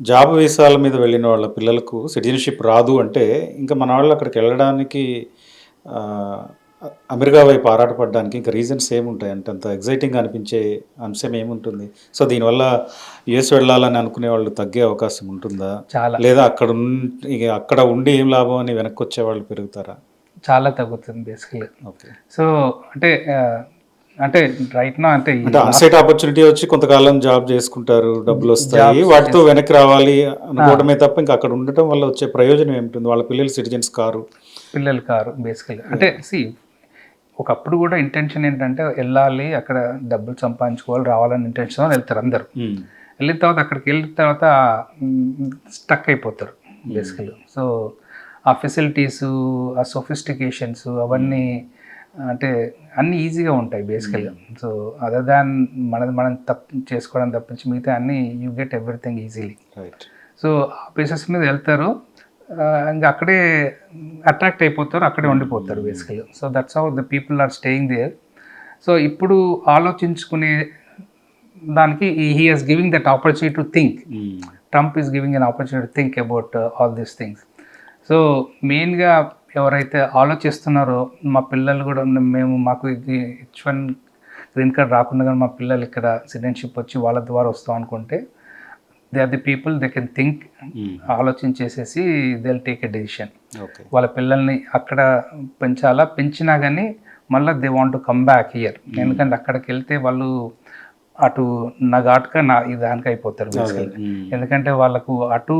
Job వీసాల మీద వెళ్ళిన వాళ్ళ పిల్లలకు సిటిజన్షిప్ రాదు అంటే ఇంకా మన వాళ్ళు అక్కడికి వెళ్ళడానికి అమెరికా వైపు ఆరాటపడడానికి ఇంకా రీజన్స్ ఏముంటాయి అంటే అంత ఎగ్జైటింగ్ అనిపించే అంశం ఏముంటుంది? సో దీనివల్ల యుఎస్ వెళ్ళాలని అనుకునే వాళ్ళు తగ్గే అవకాశం ఉంటుందా? చాలా. లేదా అక్కడ అక్కడ ఉండి ఏం లాభం అని వెనక్కి వచ్చే వాళ్ళు పెరుగుతారా? చాలా తగ్గుతుంది బేసికలీ ఓకే. సో అంటే అంటే రైట్ నా అంటే అన్సైట్ ఆపర్చునిటీ వచ్చి కొంతకాలం జాబ్ చేసుకుంటారు డబ్బులు వస్తాయి. వాటితో వెనక్కి రావాలి అనుకోవడమే తప్ప ఇంకా అక్కడ ఉండటం వల్ల వచ్చే ప్రయోజనం ఏమిటి? వాళ్ళ పిల్లలు సిటిజన్స్ కారు. పిల్లలు కారు బేసికలీ అంటే సి ఒకప్పుడు కూడా ఇంటెన్షన్ ఏంటంటే వెళ్ళాలి అక్కడ డబ్బులు సంపాదించుకోవాలి రావాలని ఇంటెన్షన్ వెళ్తారు అందరు. ఉమ్. వెళ్ళిన తర్వాత అక్కడికి వెళ్ళిన తర్వాత స్టక్ అయిపోతారు బేసికలీ సో ఆ ఫెసిలిటీస్ ఆ సొఫిస్టికేషన్స్ అవన్నీ అంటే అన్నీ ఈజీగా ఉంటాయి బేసికల్గా. సో అదర్ దాన్ మనది మనం తప్పు చేసుకోవడం తప్పించి మిగతా అన్నీ you get everything easily right so ఆ ప్లేసెస్ మీద వెళ్తారు. ఇంకా అక్కడే అట్రాక్ట్ అయిపోతారు అక్కడే ఉండిపోతారు basically so that's how the people are staying there so ఇప్పుడు ఆలోచించుకునే దానికి he has giving that opportunity to think. Trump is giving an opportunity think about all these things so మెయిన్గా ఎవరైతే ఆలోచిస్తున్నారో మా పిల్లలు కూడా మేము మాకు ఇది హెచ్ వన్ గ్రీన్ కార్డ్ రాకుండా కానీ మా పిల్లలు ఇక్కడ సిటిజన్షిప్ వచ్చి వాళ్ళ ద్వారా వస్తాం అనుకుంటే they are the people they can think. ఆలోచించేసేసి they take a decision వాళ్ళ పిల్లల్ని అక్కడ పెంచాలా? పెంచినా కానీ మళ్ళీ they want to come back here ఎందుకంటే అక్కడికి వెళ్తే వాళ్ళు అటు నా ఘాట్గా నా ఈ దానికి అయిపోతారు. ఎందుకంటే వాళ్ళకు అటు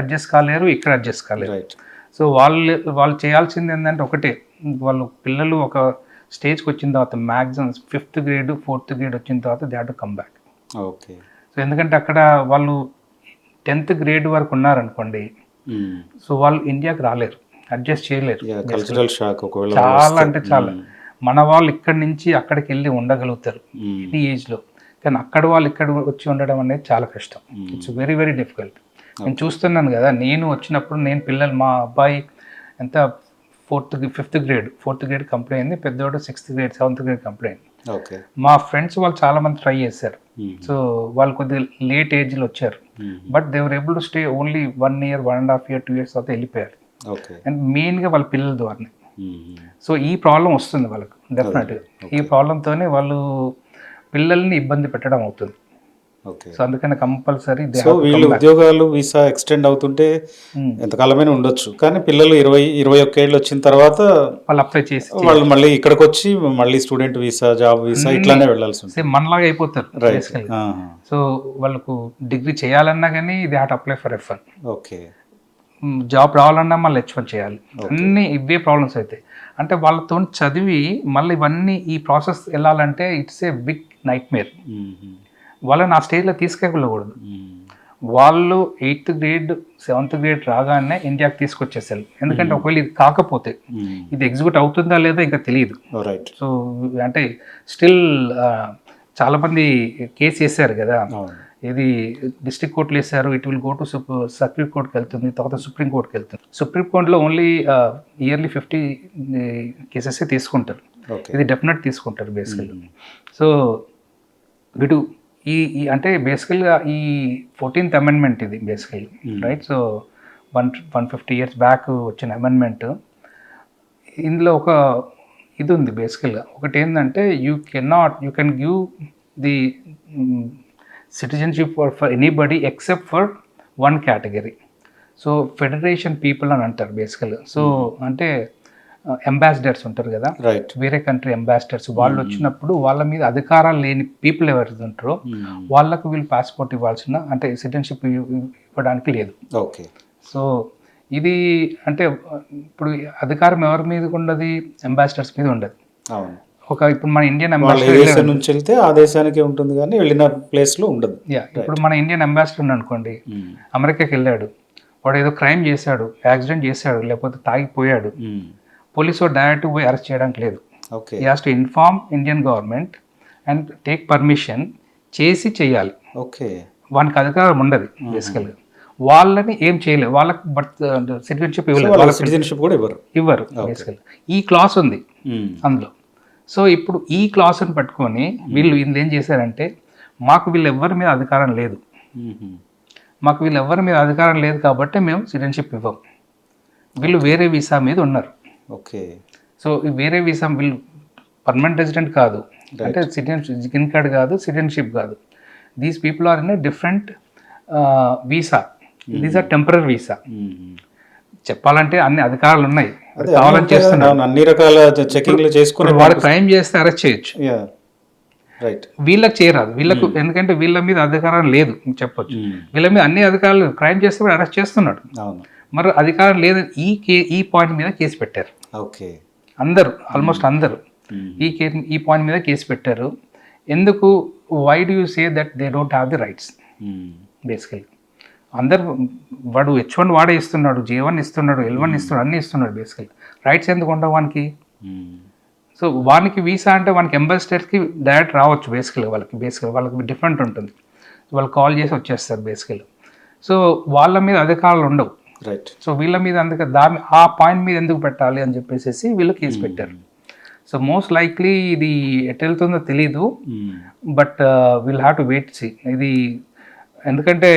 అడ్జస్ట్ కాలేరు ఇక్కడ అడ్జస్ట్ కాలేరు. సో వాళ్ళు వాళ్ళు చేయాల్సింది ఏంటంటే ఒకటే. వాళ్ళు పిల్లలు ఒక స్టేజ్కి వచ్చిన తర్వాత maximum fifth grade fourth grade వచ్చిన తర్వాత they to come back. Okay. So ఎందుకంటే అక్కడ వాళ్ళు టెన్త్ గ్రేడ్ వరకు ఉన్నారనుకోండి. సో వాళ్ళు ఇండియాకి రాలేరు అడ్జస్ట్ చేయలేరు. కల్చరల్ షాక్ ఒకవేళ చాలా. అంటే చాలా. మన వాళ్ళు ఇక్కడి నుంచి అక్కడికి వెళ్ళి ఉండగలుగుతారు. ఈ ఏజ్లో. కానీ అక్కడ వాళ్ళు ఇక్కడ వచ్చి ఉండడం అనేది చాలా కష్టం. ఇట్స్ వెరీ వెరీ డిఫికల్ట్ నేను చూస్తున్నాను కదా నేను వచ్చినప్పుడు నేను పిల్లలు మా అబ్బాయి ఎంత fourth fifth grade fourth grade complete అయింది పెద్దోడు sixth grade seventh grade complete అయింది. ఓకే. మా ఫ్రెండ్స్ వాళ్ళు చాలా మంది ట్రై చేశారు. సో వాళ్ళు కొద్దిగా లేట్ ఏజ్లో వచ్చారు. But they were able to stay only one year one and half year two years తర్వాత వెళ్ళిపోయారు. అండ్ మెయిన్గా వాళ్ళ పిల్లల ద్వారానే. సో ఈ ప్రాబ్లం వస్తుంది వాళ్ళకు డెఫినెట్గా. ఈ ప్రాబ్లంతోనే వాళ్ళు పిల్లల్ని ఇబ్బంది పెట్టడం అవుతుంది. సో అందుకని కంపల్సరీ సో వీళ్ళు ఉద్యోగాలు వీసా ఎక్స్టెండ్ అవుతుంటే ఎంతకాలమైనా ఉండొచ్చు. కానీ పిల్లలు ఇరవై ఇరవై ఒక్క ఏళ్ళు వచ్చిన తర్వాత వాళ్ళు అప్లై చేసి వాళ్ళు మళ్ళీ ఇక్కడికి వచ్చి మళ్ళీ స్టూడెంట్ వీసా జాబ్ వీసా ఇట్లానే వెళ్ళాల్సి ఉంటుంది. మనలాగా అయిపోతారు రైట్. సో వాళ్ళకు డిగ్రీ చేయాలన్నా కానీ they had apply for F one okay. Job రావాలన్నా మళ్ళీ హెచ్ వన్ చేయాలి. అన్నీ ఇవే ప్రాబ్లమ్స్ అవుతాయి అంటే వాళ్ళతో చదివి మళ్ళీ ఇవన్నీ ఈ ప్రాసెస్ వెళ్ళాలంటే it's a big nightmare వాళ్ళని ఆ స్టేజ్లో తీసుకెళ్ళకూడదు. వాళ్ళు ఎయిత్ గ్రేడ్ సెవెంత్ గ్రేడ్ రాగానే ఇండియాకి తీసుకొచ్చేసారు. ఎందుకంటే ఒకవేళ ఇది కాకపోతే ఇది ఎగ్జిక్యూట్ అవుతుందా లేదా ఇంకా తెలియదు. రైట్ సో అంటే స్టిల్ చాలామంది కేసు వేశారు కదా. ఇది డిస్ట్రిక్ట్ కోర్టులు వేశారు it will go to circuit కోర్టుకి వెళ్తుంది తర్వాత సుప్రీం కోర్టుకి వెళ్తుంది. సుప్రీం కోర్టులో ఓన్లీ ఇయర్లీ ఫిఫ్టీ కేసెస్ తీసుకుంటారు. ఇది డెఫినెట్ తీసుకుంటారు బేసికల్గా సో వీడు ఈ ఈ అంటే బేసికల్గా ఈ ఫోర్టీన్త్ అమెండ్మెంట్ ఇది basically right so one one fifty years back వచ్చిన అమెండ్మెంట్ ఇందులో ఒక ఇది ఉంది బేసికల్గా ఒకటి ఏంటంటే you can not you can give the citizenship for for anybody except for one category so federation people అని అంటారు బేసికల్గా సో అంటే అంబాసిడర్స్ ఉంటారు కదా? వేరే కంట్రీ అంబాసిడర్స్ వాళ్ళు వచ్చినప్పుడు వాళ్ళ మీద అధికారాలు లేని పీపుల్ ఎవరైతే ఉంటారో వాళ్ళకు వీళ్ళు పాస్పోర్ట్ ఇవ్వాల్సిన అంటే సిటిజన్షిప్ ఇవ్వడానికి లేదు. ఓకే సో ఇది అంటే ఇప్పుడు అధికారం ఎవరి మీద ఉండదు? అంబాసిడర్స్ మీద ఉండదు. ఒక ఇప్పుడు మన ఇండియన్ అంబాసిడర్ నుంచి వెళ్తే ఆ దేశానికే ఉంటుంది కానీ వెళ్ళిన ప్లేస్లో ఉండదు. యా ఇప్పుడు మన ఇండియన్ అంబాసిడర్ అనుకోండి. అమెరికాకి వెళ్ళాడు. వాడు ఏదో క్రైమ్ చేశాడు యాక్సిడెంట్ చేశాడు లేకపోతే తాగిపోయాడు. పోలీసు డైరెక్ట్ పోయి అరెస్ట్ చేయడానికి లేదు. Okay. Has to inform Indian government and take permission చేసి చేయాలి. ఓకే. వానికి అధికారం ఉండదు బేసికల్గా వాళ్ళని ఏం చేయలేదు వాళ్ళకి బర్త్ సిటిజన్షిప్ ఇవ్వలేదు. వాళ్ళ సిటిజన్షిప్ కూడా ఇవ్వరు. ఇవ్వరు బేసికల్గా ఈ క్లాస్ ఉంది అందులో. సో ఇప్పుడు ఈ క్లాస్ని పట్టుకొని వీళ్ళు వీళ్ళు ఏం చేశారంటే మాకు వీళ్ళు ఎవ్వరి మీద అధికారం లేదు. మాకు వీళ్ళు ఎవరి మీద అధికారం లేదు కాబట్టి మేము సిటిజన్షిప్ ఇవ్వం. వీళ్ళు వేరే వీసా మీద ఉన్నారు. ఓకే. సో వేరే వీసా వీళ్ళు పర్మనెంట్ రెసిడెంట్ కాదు. అంటే సిటిజన్ గ్రీన్ కార్డ్ కాదు సిటిజన్షిప్ కాదు. These people are in different visa. These are temporary visa. చెప్పాలంటే అన్ని అధికారాలు ఉన్నాయి. కావాలని చేస్తున్నారు. అన్ని రకాల చెకింగ్లు చేసుకుని వాడు క్రైమ్ చేస్తే అరెస్ట్ చేయొచ్చు. రైట్ వీళ్ళకి చేయరాదు. వీళ్ళకు ఎందుకంటే వీళ్ళ మీద అధికారం లేదు. చెప్పొచ్చు. వీళ్ళ మీద అన్ని అధికారులు క్రైమ్ చేస్తే కూడా అరెస్ట్ చేస్తున్నాడు. అవును. మరి అధికారం లేదని ఈ కే ఈ పాయింట్ మీద కేసు పెట్టారు. ఓకే. అందరూ ఆల్మోస్ట్ అందరూ. ఈ కే ఈ పాయింట్ మీద కేసు పెట్టారు. ఎందుకు? Why do you say that they don't have the rights basically అందరు వాడు హెచ్ వన్ వాడే ఇస్తున్నాడు జే వన్ ఇస్తున్నాడు ఎల్ వన్ ఇస్తున్నాడు అన్ని ఇస్తున్నాడు బేసికలీ రైట్స్ ఎందుకు ఉండవు వానికి? సో వానికి వీసా అంటే వానికి ఎంబాసిడర్కి డైరెక్ట్ రావచ్చు బేసికలీ వాళ్ళకి బేసికలీ వాళ్ళకి డిఫరెంట్ ఉంటుంది. వాళ్ళు కాల్ చేసి వచ్చేస్తారు బేసికలీ సో వాళ్ళ మీద అధికారాలు ఉండవు. రైట్ సో వీళ్ళ మీద అందుకే దాని ఆ పాయింట్ మీద ఎందుకు పెట్టాలి అని చెప్పేసి వీళ్ళు కేసు పెట్టారు. సో మోస్ట్ లైక్లీ ఇది ఎటు వెళ్తుందో తెలీదు. But will have to wait see ఇది ఎందుకంటే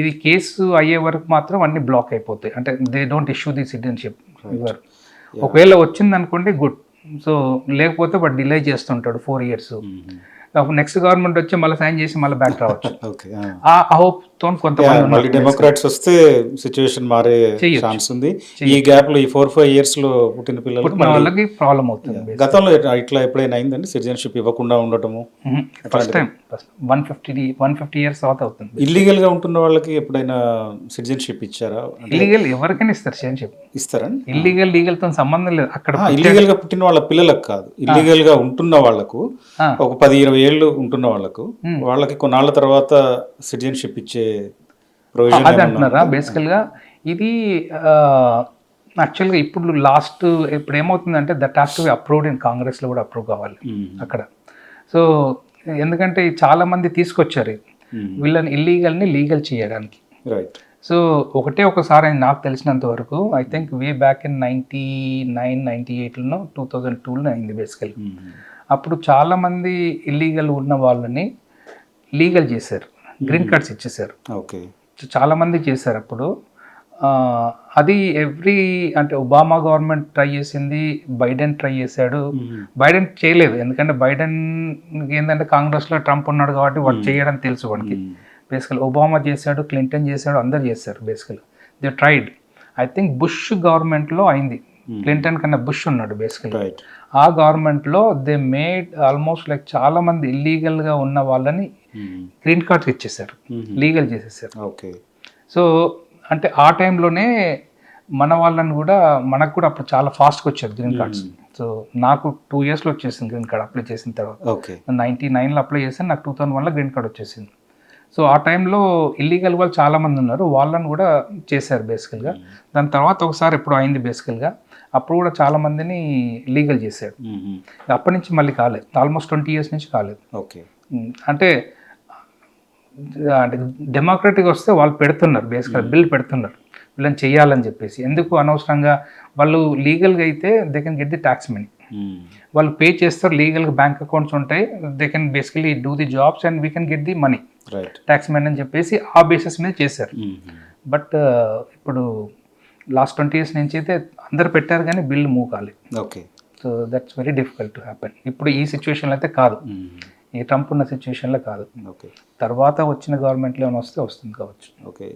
ఇది కేసు అయ్యే వరకు మాత్రం అన్ని బ్లాక్ అయిపోతాయి. అంటే they don't issue the citizenship ఇవ్వరు ఒకవేళ వచ్చింది అనుకోండి గుడ్ సో లేకపోతే బట్ డిలే చేస్తుంటాడు ఫోర్ ఇయర్స్ నెక్స్ట్ గవర్నమెంట్ వచ్చి మళ్ళీ సైన్ చేసి మళ్ళీ బ్యాక్ రావచ్చు. ఓకే ఆ హోప్ తో కొంతమంది డెమోక్రాట్స్ వస్తే సిచ్యువేషన్ మారే. ఛాన్స్ ఉంది. ఈ గ్యాప్లో ఈ ఫోర్ ఫైవ్ ఇయర్స్లో పుట్టిన పిల్లలు వాళ్ళకి ప్రాబ్లం అవుతుంది గతంలో ఇట్లా- ఎప్పుడైనా అయిందండి? సిటిజన్షిప్ ఇవ్వకుండా ఉండటము? First time one fifty one fifty years తర్వాత అవుతుంది. ఇల్లీగల్గా ఉంటున్న వాళ్ళకి ఎప్పుడైనా సిటిజన్షిప్ ఇచ్చారా? ఇల్లీగల్ ఎవరికైనా ఇస్తారు సిటిజన్షిప్ ఇస్తారండి ఇల్లీగల్ లీగల్తో సంబంధం లేదు. అక్కడ ఇల్లీగల్గా పుట్టిన వాళ్ళ పిల్లలకు కాదు. ఇల్లీగల్గా ఉంటున్న వాళ్ళకు. ఒక పది ఇరవై ఏళ్ళు ఉంటున్న వాళ్ళకు వాళ్ళకి కొన్నాళ్ళ తర్వాత సిటిజన్షిప్ ఇచ్చే అది అంటున్నారా? బేసికల్గా ఇది యాక్చువల్గా ఇప్పుడు లాస్ట్ ఇప్పుడు ఏమవుతుందంటే that has to be approved in కాంగ్రెస్లో కూడా అప్రూవ్ కావాలి అక్కడ. సో ఎందుకంటే చాలా మంది తీసుకొచ్చారు వీళ్ళని illegal ని లీగల్ చేయడానికి. రైట్. సో ఒకటే ఒకసారి నాకు తెలిసినంత వరకు I think way back in ninety nine ninety ఎయిట్లో టూ థౌజండ్ టూలో అయింది బేసికల్ అప్పుడు చాలా మంది ఇల్లీగల్ ఉన్న వాళ్ళని లీగల్ చేశారు. గ్రీన్ కార్డ్స్ ఇచ్చేసారు ఓకే. చాలా మంది చేశారు అప్పుడు. అది ఎవ్రీ అంటే ఒబామా గవర్నమెంట్ ట్రై చేసింది బైడెన్ ట్రై చేశాడు. బైడెన్ చేయలేదు. ఎందుకంటే బైడెన్ ఏంటంటే కాంగ్రెస్లో ట్రంప్ ఉన్నాడు కాబట్టి వాడు చేయడం తెలుసు వాడికి. బేసికల్ ఒబామా చేశాడు క్లింటన్ చేశాడు అందరు చేశారు బేసికల్. They tried. I think Bush గవర్నమెంట్లో అయింది. క్లింటన్ కన్నా బుష్ ఉన్నాడు బేసికల్. ఆ గవర్నమెంట్లో దే మేడ్ ఆల్మోస్ట్ లైక్ చాలా మంది ఇల్లీగల్గా ఉన్న వాళ్ళని గ్రీన్ కార్డ్స్ ఇచ్చేసారు లీగల్ చేసేసారు ఓకే. సో అంటే ఆ టైంలోనే మన వాళ్ళని కూడా మనకు కూడా అప్పుడు చాలా ఫాస్ట్గా వచ్చారు గ్రీన్ కార్డ్స్ సో నాకు టూ ఇయర్స్లో వచ్చేసింది గ్రీన్ కార్డ్ అప్లై చేసిన తర్వాత. ఓకే. నైంటీ నైన్లో అప్లై చేశాను నాకు టూ థౌసండ్ వన్లో గ్రీన్ కార్డ్ వచ్చేసింది. సో ఆ టైంలో ఇల్లీగల్ వాళ్ళు చాలామంది ఉన్నారు. వాళ్ళని కూడా చేశారు బేసికల్గా దాని తర్వాత ఒకసారి ఎప్పుడు అయింది బేసికల్గా అప్పుడు కూడా చాలా మందిని లీగల్ చేశాడు. అప్పటి నుంచి మళ్ళీ కాలేదు. ఆల్మోస్ట్ ట్వంటీ ఇయర్స్ నుంచి కాలేదు. ఓకే. అంటే అంటే డెమోక్రటిక్ వస్తే వాళ్ళు పెడుతున్నారు బేసిక్గా బిల్ పెడుతున్నారు. వీళ్ళని చేయాలని చెప్పేసి. ఎందుకు? అనవసరంగా వాళ్ళు లీగల్గా అయితే they can get the tax money. వాళ్ళు పే చేస్తారు లీగల్గా బ్యాంక్ అకౌంట్స్ ఉంటాయి. They can basically do the jobs and we can get the money. Tax money అని చెప్పేసి ఆ బేసిస్ మీద చేశారు. బట్ ఇప్పుడు లాస్ట్ ట్వంటీ ఇయర్స్ నుంచి అయితే అందరు పెట్టారు కానీ బిల్ మూవ్ కాలేదు okay. So that's very difficult to happen ఇప్పుడు ఈ సిచ్యువేషన్లో అయితే కాదు. ఈ ట్రంప్ ఉన్న సిచ్యువేషన్లో కాదు. ఓకే. తర్వాత వచ్చిన గవర్నమెంట్లో ఏమైనా వస్తే వస్తుంది కావచ్చు. ఓకే.